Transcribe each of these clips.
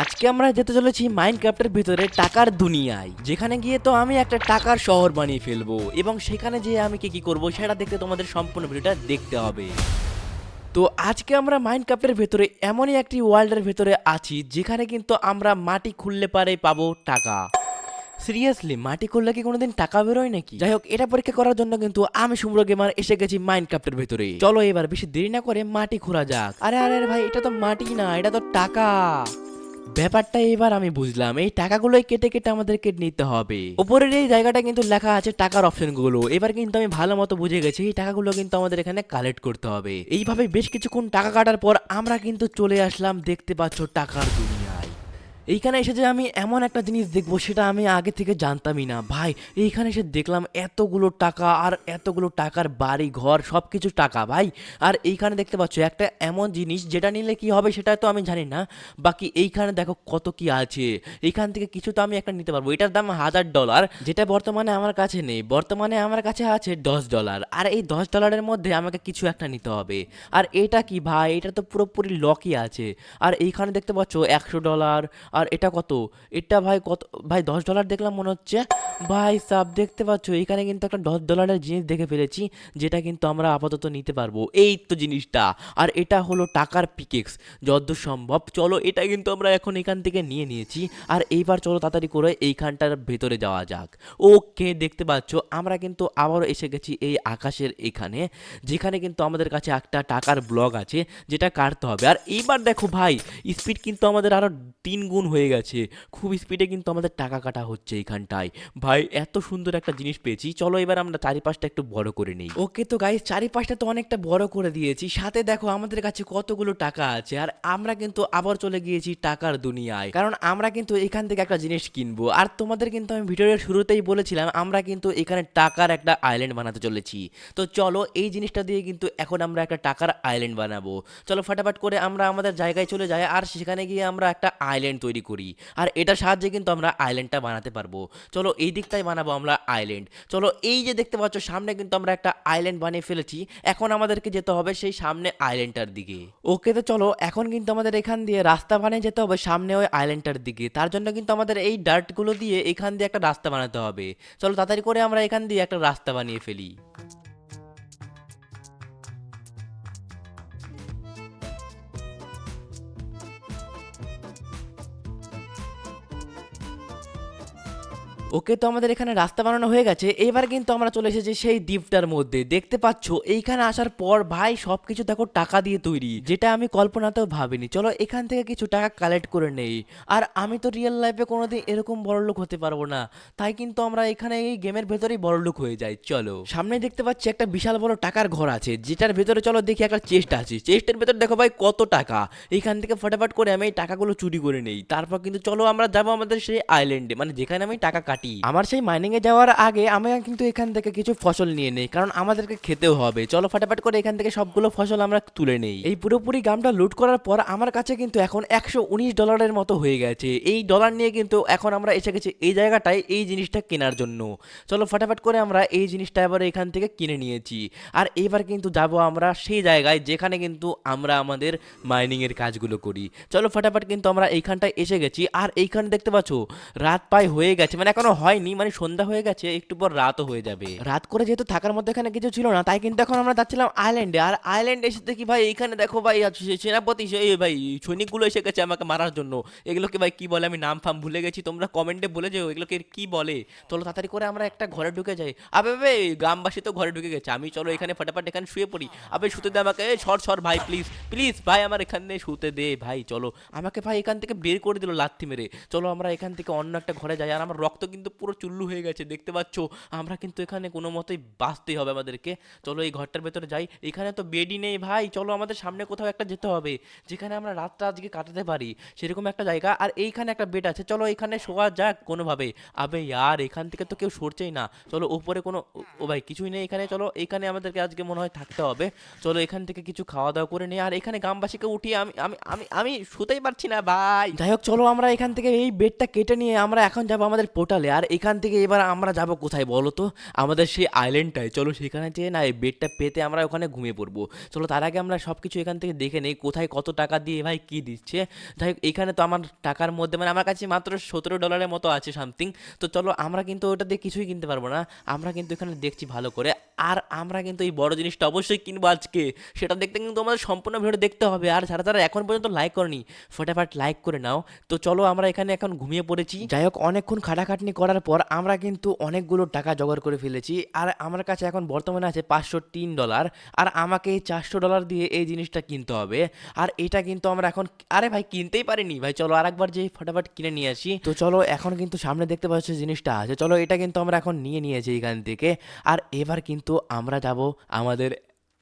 আজকে আমরা যেতে চলেছি মাইনক্রাফটের ভিতরে টাকার দুনিয়ায়। যেখানে গিয়ে তো আমি একটা টাকার শহর বানিয়ে ফেলব এবং সেখানে যেয়ে আমি কি কি করব সেটা দেখতে তোমাদের সম্পূর্ণ ভিডিওটা দেখতে হবে। তো আজকে আমরা মাইনক্রাফটের ভেতরে এমনই একটি ওয়ার্ল্ডের ভেতরে আছি, যেখানে কিন্তু আমরা মাটি খুললে পারে পাবো টাকা। সিরিয়াসলি মাটি খুললে কি কোনোদিন টাকা বেরোয় নাকি? যাই হোক, এটা পরীক্ষা করার জন্য কিন্তু আমি সুম্র গেমার এসে গেছি মাইনক্রাফটের ভেতরে। চলো এবার বেশি দেরি না করে মাটি খোঁড়া যাক। আরে আরে ভাই, এটা তো মাটি না, এটা তো টাকা। ব্যাপারটা এবার আমি বুঝলাম, এই টাকাগুলোই কেটে কেটে আমাদেরকে নিতে হবে। ওপরের এই জায়গাটা কিন্তু লেখা আছে টাকার অপশনগুলো। এবার কিন্তু আমি ভালো মতো বুঝে গেছি, এই টাকাগুলো কিন্তু আমাদের এখানে কালেক্ট করতে হবে। এইভাবে বেশ কিছুক্ষণ টাকা কাটার পর আমরা কিন্তু চলে আসলাম, দেখতে পাচ্ছ টাকার দুনিয়ায় এইখানে এসে যে আমি এমন একটা জিনিস দেখব, সেটা আমি আগে থেকে জানতামই না। ভাই, এইখানে এসে দেখলাম এতগুলো টাকা আর এতগুলো টাকার বাড়ি, ঘর সব কিছু টাকা, ভাই। আর এইখানে দেখতে পাচ্ছ, একটা এমন জিনিস, যেটা নিলে কি হবে সেটা তো আমি জানি না। বাকি এইখানে দেখো কত কি আছে। এইখান থেকে কিছু তো আমি একটা নিতে পারব। এটার দাম হাজার ডলার, যেটা বর্তমানে আমার কাছে নেই। বর্তমানে আমার কাছে আছে দশ ডলার। আর এই দশ ডলারের মধ্যে আমাকে কিছু একটা নিতে হবে। আর এটা কি, ভাই? এটা তো পুরোপুরি লকই আছে। আর এইখানে দেখতে পাচ্ছ, একশো ডলার আর এটা কত? এটা ভাই কত? ভাই দশ ডলার দেখলাম মনে হচ্ছে। ভাই সাব, দেখতে পাচ্ছ? এখানে কিন্তু একটা দশ ডলারের জিনিস দেখে ফেলেছি, যেটা কিন্তু আমরা আপাতত নিতে পারব। এই তো জিনিসটা। আর এটা হলো টাকার পিকেক্স যতদূর সম্ভব। চলো, এটা কিন্তু আমরা এখন এখান থেকে নিয়ে নিয়েছি। আর এইবার চলো তাড়াতাড়ি করে এইখানটার ভেতরে যাওয়া যাক। ওকে, দেখতে পাচ্ছ? আমরা কিন্তু আবারও এসে গেছি এই আকাশের এখানে, যেখানে কিন্তু আমাদের কাছে একটা টাকার ব্লগ আছে, যেটা কাটতে হবে। আর এইবার দেখো ভাই স্পিড কিন্তু আমাদের আরও তিন গুণ হয়ে গেছে, খুব স্পিডে কিন্তু আমাদের টাকা কাটা হচ্ছে এইখানটায়। ভাই, এত সুন্দর একটা জিনিস পেয়েছি, চলো এবার আমরা চারিপাশটা একটু বড় করে নিই। ওকে তো গাইস চারিপাশটা তো অনেকটা বড় করে দিয়েছি, সাথে দেখো আমাদের কাছে কতগুলো টাকা আছে, আর আমরা কিন্তু আবার চলে গিয়েছি টাকার দুনিয়ায়। কারণ আমরা কিন্তু এখান থেকে একটা জিনিস কিনবো, আর তোমাদের কিন্তু আমি ভিডিওর শুরুতেই বলেছিলাম, আমরা কিন্তু এখানে টাকার একটা আইল্যান্ড বানাতে চলেছি। তো চলো এই জিনিসটা দিয়ে কিন্তু এখন আমরা একটা টাকার আইল্যান্ড বানাবো। চলো ফাটাফাট করে আমরা আমাদের জায়গায় চলে যাই, আর সেখানে গিয়ে আমরা একটা আইল্যান্ড তৈরি করি। আর এটার সাহায্যে কিন্তু আমরা আইল্যান্ডটা বানাতে পারব। চলো এই দিকটাই বানাবো আমরা আইল্যান্ড চলো এই যে দেখতে পাচ্ছ, সামনে কিন্তু আমরা একটা আইল্যান্ড বানিয়ে ফেলেছি। এখন আমাদেরকে যেতে হবে সেই সামনে আইল্যান্ডটার দিকে। ওকে তো চলো এখন কিন্তু আমাদের এখান দিয়ে রাস্তা বানিয়ে যেতে হবে সামনে ওই আইল্যান্ডটার দিকে। তার জন্য কিন্তু আমাদের এই ডার্টগুলো দিয়ে এখান দিয়ে একটা রাস্তা বানাতে হবে। চলো তাড়াতাড়ি করে আমরা এখান দিয়ে একটা রাস্তা বানিয়ে ফেলি। ওকে তো আমাদের এখানে রাস্তা বানানো হয়ে গেছে, এবার কিন্তু আমরা চলে এসেছি সেই দ্বীপটার মধ্যে। দেখতে পাচ্ছ, এইখানে আসার পর ভাই সবকিছু দেখো টাকা দিয়ে তৈরি, যেটা আমি কল্পনাতেও ভাবিনি। চলো এখান থেকে কিছু টাকা কালেক্ট করে নেই। আর আমি তো রিয়েল লাইফে কোনোদিন এরকম বড়লোক হতে পারব না, তাই কিন্তু আমরা এখানে এই গেমের ভেতরেই বড়লোক হয়ে যাই। চলো সামনে দেখতে পাচ্ছি একটা বিশাল বড় টাকার ঘর আছে, যেটার ভেতরে চলো দেখি একটা চেস্ট আছে। চেস্টের ভেতরে দেখো ভাই কত টাকা। এইখান থেকে ফটাফট করে আমি এই টাকাগুলো চুরি করে নেই। তারপর কিন্তু চলো আমরা যাব আমাদের সেই আইল্যান্ডে মানে যেখানে আমি টাকা কাটি আমার সেই মাইনিং এ যাওয়ার আগে আমি কিন্তু এখান থেকে কিছু ফসল নিয়ে নেই, কারণ আমাদেরকে খেতেও হবে। চলো ফটাফট করে এখান থেকে সবগুলো ফসল আমরা তুলে নেই। এই পুরোপুরি গ্রামটা লুট করার পর আমার কাছে কিন্তু এখন একশো উনিশ ডলারের মতো হয়ে গেছে। এই ডলার নিয়ে কিন্তু এখন আমরা এসে গেছি এই জায়গাটায় এই জিনিসটা কেনার জন্য। চলো ফটাফট করে আমরা এই জিনিসটা এবার এখান থেকে কিনে নিয়েছি। আর এবার কিন্তু যাব আমরা সেই জায়গায় যেখানে কিন্তু আমরা আমাদের মাইনিং এর কাজগুলো করি। চলো ফটাফট কিন্তু আমরা এইখানটায় এসে গেছি। আর এইখানে দেখতে পাচ্ছ, রাত প্রায় হয়ে গেছে। মানে এখনও হয়নি মানে সন্ধ্যা হয়ে গেছে, একটু পর রাতও হয়ে যাবে। রাত করে যেহেতু থাকার মধ্যে এখানে কিছু ছিল না, তাই কিন্তু এখন আমরা যাচ্ছিলাম আইল্যান্ডে আর আইল্যান্ডে এসে দেখি ভাই, এইখানে দেখো ভাই সেনাপতি ভাই, সৈনিকগুলো এসে গেছে আমাকে মারার জন্য। এগুলোকে ভাই কি বলে আমি নাম ফাম ভুলে গেছি, তোমরা কমেন্টে বলে যাও, এগুলোকে কি বলে? চলো তাড়াতাড়ি করে আমরা একটা ঘরে ঢুকে যাই। আবে বে গ্রামবাসী তো ঘরে ঢুকে গেছে, আমি চলো এখানে ফটাফট এখানে শুয়ে পড়ি। আবে, শুতে দে আমাকে সর সর ভাই প্লিজ প্লিজ ভাই, আমার এখানে শুতে দে ভাই, চলো। আমাকে ভাই এখান থেকে বের করে দিল লাথি মেরে। চলো আমরা এখান থেকে অন্য একটা ঘরে যাই, আর আমার রক্ত কিন্তু পুরো চুল্লু হয়ে গেছে, দেখতে পাচ্ছ? আমরা কিন্তু এখানে কোনো মতেই বাঁচতেই হবে আমাদেরকে। চলো এই ঘরটার ভেতরে যাই। এখানে তো বেডই নেই ভাই। চলো আমাদের সামনে কোথাও একটা যেতে হবে, যেখানে আমরা রাতটা আজকে কাটাতে পারি। সেরকম একটা জায়গা। আর এইখানে একটা বেড আছে। চলো এখানে শোয়া যাক কোনোভাবে। আবে ইয়ার, এখান থেকে তো কেউ সরছেই না। চলো ওপরে কোনো, ও- ও ভাই কিছুই নেই এখানে। চলো এখানে আমাদেরকে আজকে মনে হয় থাকতে হবে। চলো এখান থেকে কিছু খাওয়া দাওয়া করে নিই। আর এখানে গ্রামবাসীকে উঠিয়ে আমি আমি আমি আমি শুতেই পারছি না ভাই। যাই হোক, চলো আমরা এখান থেকে এই বেডটা কেটে নিয়ে আমরা এখন যাব আমাদের পোর্টালে। আর এখান থেকে এবার আমরা যাব কোথায় বলো তো? আমাদের সেই আইল্যান্ডটায় চলো সেখানে যেয়ে না, এই বেডটা পেতে আমরা ওখানে ঘুমিয়ে পড়ব। চলো তার আগে আমরা সব কিছু এখান থেকে দেখে নেই, কোথায় কত টাকা দিয়ে ভাই কি দিচ্ছে। যাই হোক, এখানে তো আমার টাকার মধ্যে মানে আমার কাছে মাত্র সতেরো ডলারের মতো আছে সামথিং তো চলো আমরা কিন্তু ওটা দিয়ে কিছুই কিনতে পারব না। আমরা কিন্তু এখানে দেখছি ভালো করে। আর আমরা কিন্তু এই বড় জিনিসটা অবশ্যই কিনবো আজকে। সেটা দেখতে কিন্তু আমাদের সম্পূর্ণ ভিডিও দেখতে হবে। আর যারা যারা এখন পর্যন্ত লাইক করেনি, ফটাফট লাইক করে নাও। তো চলো আমরা এখানে এখন ঘুমিয়ে পড়েছি। যাই হোক, অনেকক্ষণ খাটাখাটনি করার পর আমরা কিন্তু অনেকগুলো টাকা জোগাড় করে ফেলেছি। আর আমার কাছে এখন বর্তমানে আছে পাঁচশো তিন ডলার। আর আমাকে এই চারশো ডলার দিয়ে এই জিনিসটা কিনতে হবে। আর এটা কিন্তু আমরা এখন আরে ভাই কিনতেই পারিনি। ভাই চলো আরেকবার যেই ফটাফট কিনে নিয়ে আসি। তো চলো এখন কিন্তু সামনে দেখতে পাচ্ছ জিনিসটা আছে। চলো এটা কিন্তু আমরা এখন নিয়ে নিয়েছি এখান থেকে। আর এবার কিন্তু আমরা যাব আমাদের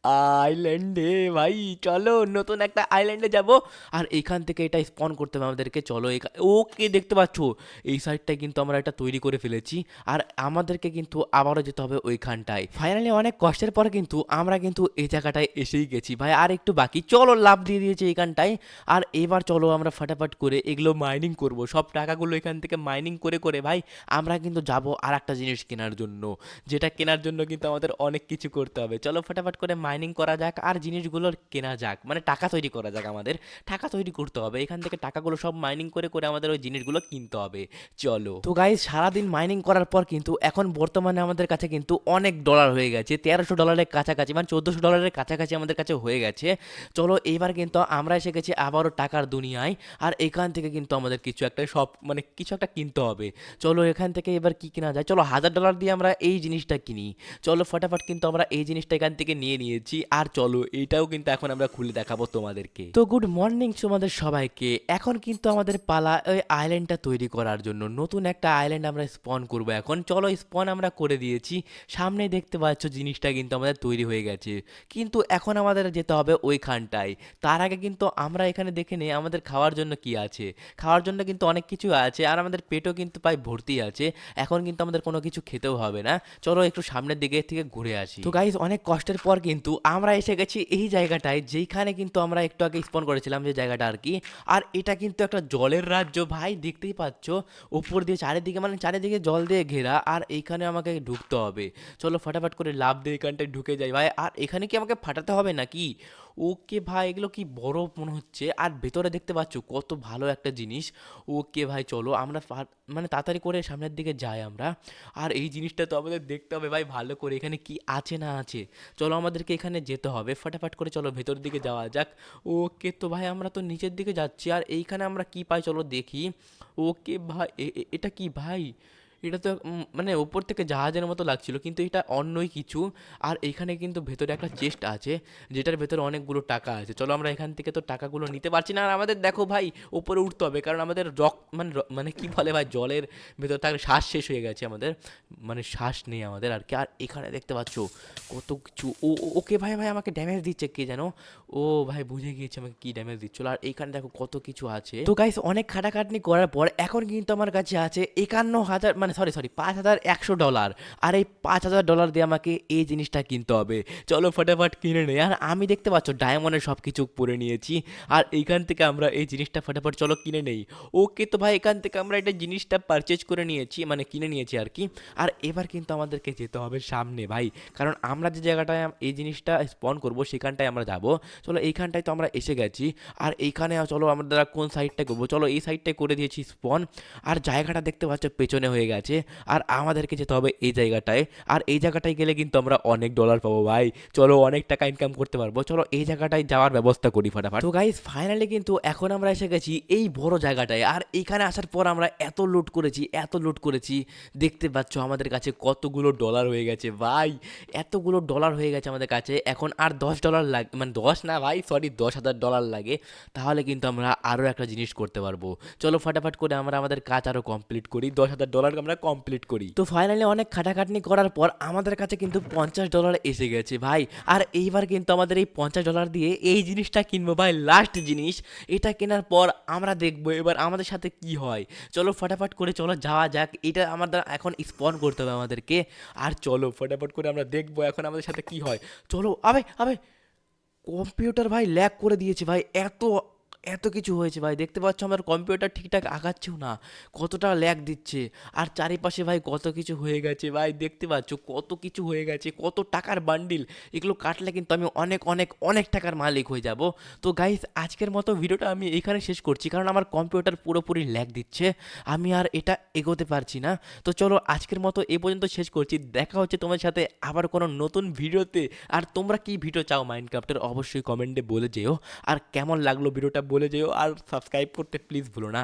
আইল্যান্ডে, ভাই, চলো নতুন একটা আইল্যান্ডে যাব। আর এখান থেকে এটা স্পন করতে হবে আমাদেরকে, চলো ওকে দেখতে পাচ্ছ? এই সাইডটায় কিন্তু আমরা এটা তৈরি করে ফেলেছি। আর আমাদেরকে কিন্তু আবারও যেতে হবে ওইখানটায়। ফাইনালি অনেক কষ্টের পরে কিন্তু আমরা কিন্তু এই জায়গাটায় এসেই গেছি, ভাই। আর একটু বাকি, চলো লাভ দিয়ে দিয়েছি এইখানটায়। আর এবার চলো আমরা ফাটাফাট করে এগুলো মাইনিং করব। সব টাকাগুলো এখান থেকে মাইনিং করে করে, ভাই, আমরা কিন্তু যাব আর একটা জিনিস কেনার জন্য। যেটা কেনার জন্য কিন্তু আমাদের অনেক কিছু করতে হবে। চলো ফটাফট করে মাইনিং করা যাক আর জিনিসগুলোর কেনা যাক। মানে টাকা তৈরি করা যাক আমাদের। টাকা তৈরি করতে হবে। এখান থেকে টাকাগুলো সব মাইনিং করে করে আমাদের ওই জিনিসগুলো কিনতে হবে। চলো। তো গাইজ সারাদিন মাইনিং করার পর কিন্তু এখন বর্তমানে আমাদের কাছে কিন্তু অনেক ডলার হয়ে গেছে। তেরোশো ডলারের কাছাকাছি মানে চোদ্দোশো ডলারের কাছাকাছি আমাদের কাছে হয়ে গেছে। চলো, এইবার কিন্তু আমরা এসে গেছি আবারও টাকার দুনিয়ায়। আর এখান থেকে কিন্তু আমাদের কিছু একটা সব মানে কিছু একটা কিনতে হবে। চলো, এখান থেকে এবার কি কেনা যায়? চলো, হাজার ডলার দিয়ে আমরা এই জিনিসটা কিনি। চলো, ফটাফট কিন্তু আমরা এই জিনিসটা এখান থেকে নিয়ে নিয়ে নিয়েছি আর চলো এটাও কিন্তু এখন আমরা খুলে দেখাবো তোমাদেরকে। তো গুড মর্নিং তোমাদের সবাইকে। এখন কিন্তু আমাদের পালা ওই আইল্যান্ডটা তৈরি করার জন্য। নতুন একটা আইল্যান্ড আমরা স্পন করব এখন। চলো স্পন আমরা করে দিয়েছি। সামনে দেখতে পাচ্ছ জিনিসটা কিন্তু আমাদের তৈরি হয়ে গেছে। কিন্তু এখন আমাদের যেতে হবে ওইখানটায়। তার আগে কিন্তু আমরা এখানে দেখে নেই আমাদের খাওয়ার জন্য কি আছে। খাওয়ার জন্য কিন্তু অনেক কিছু আছে আর আমাদের পেটও কিন্তু প্রায় ভর্তি আছে। এখন কিন্তু আমাদের কোনো কিছু খেতেও হবে না। চলো একটু সামনের দিকে থেকে ঘুরে আসি। তো গাইজ অনেক কষ্টের পর কিন্তু আমরা এসে গেছি এই জায়গাটায়, যেইখানে কিন্তু আমরা একটু আগে স্পন করেছিলাম যে জায়গাটা আর কি। আর এটা কিন্তু একটা জলের রাজ্য ভাই, দেখতেই পাচ্ছ? উপর দিয়ে চারিদিকে মানে চারিদিকে জল দিয়ে ঘেরা, আর এইখানে আমাকে ঢুকতে হবে। চলো ফটাফট করে লাভ দিয়ে এখানটায় ঢুকে যাই ভাই। আর এখানে কি আমাকে ফাটাতে হবে নাকি? ওকে ভাই, এগুলো কি বড় মনে হচ্ছে? আর ভেতরে দেখতে পাচ্ছ কত ভালো একটা জিনিস। ওকে ভাই, চলো আমরা মানে তাড়াতাড়ি করে সামনের দিকে যাই আমরা। আর এই জিনিসটা তো আমাদের দেখতে হবে ভাই, ভালো করে। এখানে কি আছে না আছে? চলো আমাদেরকে এখানে যেতে হবে। ফটাফট করে চলো ভেতর দিকে যাওয়া যাক। ওকে তো ভাই, আমরা তো নিচের দিকে যাচ্ছি। আর এইখানে আমরা কি পাই চলো দেখি। ওকে ভাই এটা কি ভাই? এটা তো মানে উপর থেকে জাহাজের মতো লাগছিল, কিন্তু এটা অন্যই কিছু। আর এখানে কিন্তু ভেতরে একটা চেস্ট আছে, যেটার ভেতরে অনেকগুলো টাকা আছে। চলো আমরা এখান থেকে তো টাকাগুলো নিতে পারছি না। আর আমাদের দেখো ভাই উপরে উঠতে হবে, কারণ আমাদের রক মানে মানে কী বলে ভাই, জলের ভেতর থাকলে শ্বাস শেষ হয়ে গেছে আমাদের। মানে শ্বাস নেই আমাদের আর কি। আর এখানে দেখতে পাচ্ছ কত কিছু। ও ওকে ভাই ভাই আমাকে ড্যামেজ দিচ্ছে, কে জানো ও ভাই, বুঝে গিয়েছে আমাকে কী ড্যামেজ দিচ্ছিল আর এইখানে দেখো কত কিছু আছে। তো গাইস অনেক খাটাখাটনি করার পর, এখন কিন্তু আমার কাছে আছে একান্ন হাজার মানে সরি সরি পাঁচ হাজার একশো ডলার আর এই পাঁচ হাজার ডলার দিয়ে আমাকে এই জিনিসটা কিনতে হবে। চলো ফটাফট কিনে নেই। আর আমি দেখতে পাচ্ছ, ডায়মন্ডের সব কিছু পরে নিয়েছি। আর এইখান থেকে আমরা এই জিনিসটা ফটাফট, চলো কিনে নেই। ওকে তো ভাই, এখান থেকে আমরা এটা জিনিসটা পারচেজ করে নিয়েছি মানে কিনে নিয়েছি আর কি। আর এবার কিন্তু আমাদেরকে যেতে হবে সামনে ভাই। কারণ আমরা যে জায়গাটায় এই জিনিসটা স্পন করব, সেখানটায় আমরা যাব। চলো এইখানটায় তো আমরা এসে গেছি। আর এইখানে চলো আমরা কোন সাইডটা করব চলো এই সাইডটায় করে দিয়েছি স্পন আর জায়গাটা দেখতে পাচ্ছ, পেছনে হয়ে গেছে। আর আমাদেরকে যেতে হবে এই জায়গাটায়। আর এই জায়গাটায় গেলে কিন্তু আমরা অনেক ডলার পাবো ভাই। চলো অনেক টাকা ইনকাম করতে পারব। চলো এই জায়গাটায় যাওয়ার ব্যবস্থা করি ফাটাফাট। তো গাইজ ফাইনালি কিন্তু এখন আমরা এসে গেছি এই বড় জায়গাটায়। আর এইখানে আসার পর আমরা এত লুট করেছি, এত লুট করেছি। দেখতে পাচ্ছ আমাদের কাছে কতগুলো ডলার হয়ে গেছে ভাই। এতগুলো ডলার হয়ে গেছে আমাদের কাছে। এখন আর দশ ডলার লাগ মানে দশ না ভাই সরি দশ হাজার ডলার লাগে। তাহলে কিন্তু আমরা আরও একটা জিনিস করতে পারব। চলো ফাটাফাট করে আমরা আমাদের কাজ আরও কমপ্লিট করি। দশ হাজার ডলার কমপ্লিট করি। তো ফাইনালি অনেক খাটাখাটনি করার পর আমাদের কাছে কিন্তু পঞ্চাশ ডলার এসে গেছে ভাই। আর এইবার কিন্তু আমাদের এই পঞ্চাশ ডলার দিয়ে এই জিনিসটা কিনবো ভাই লাস্ট জিনিস। এটা কেনার পর আমরা দেখব এবার আমাদের সাথে কি হয়। চলো ফটাফট করে চলো যাওয়া যাক। এটা আমাদের এখন স্পন করতে হবে আমাদেরকে। আর চলো ফটাফট করে আমরা দেখব এখন আমাদের সাথে কি হয়। চলো, আবে আবে কম্পিউটার ভাই ল্যাক করে দিয়েছে ভাই। এত এত কিছু হয়েছে ভাই, দেখতে পাচ্ছ আমার কম্পিউটার ঠিকঠাক আগাচ্ছেও না, কতটা ল্যাগ দিচ্ছে, আর চারিপাশে ভাই কত কিছু হয়ে গেছে ভাই, দেখতে পাচ্ছ কত কিছু হয়ে গেছে, কত টাকার বান্ডিল এগুলো কাটলে কিন্তু আমি অনেক অনেক অনেক টাকার মালিক হয়ে যাব। তো গাইস আজকের মতো ভিডিওটা আমি এখানে শেষ করছি, কারণ আমার কম্পিউটার পুরোপুরি ল্যাগ দিচ্ছে, আমি আর এটা এগোতে পারছি না। তো চলো আজকের মতো এ পর্যন্ত শেষ করছি, দেখা হচ্ছে তোমার সাথে আবার কোনো নতুন ভিডিওতে, আর তোমরা কি ভিডিও চাও মাইনক্রাফটের অবশ্যই কমেন্টে বলে যেও। আর কেমন লাগল ভিডিওটা বলে যেও আর সাবস্ক্রাইব করতে প্লিজ ভুলো না।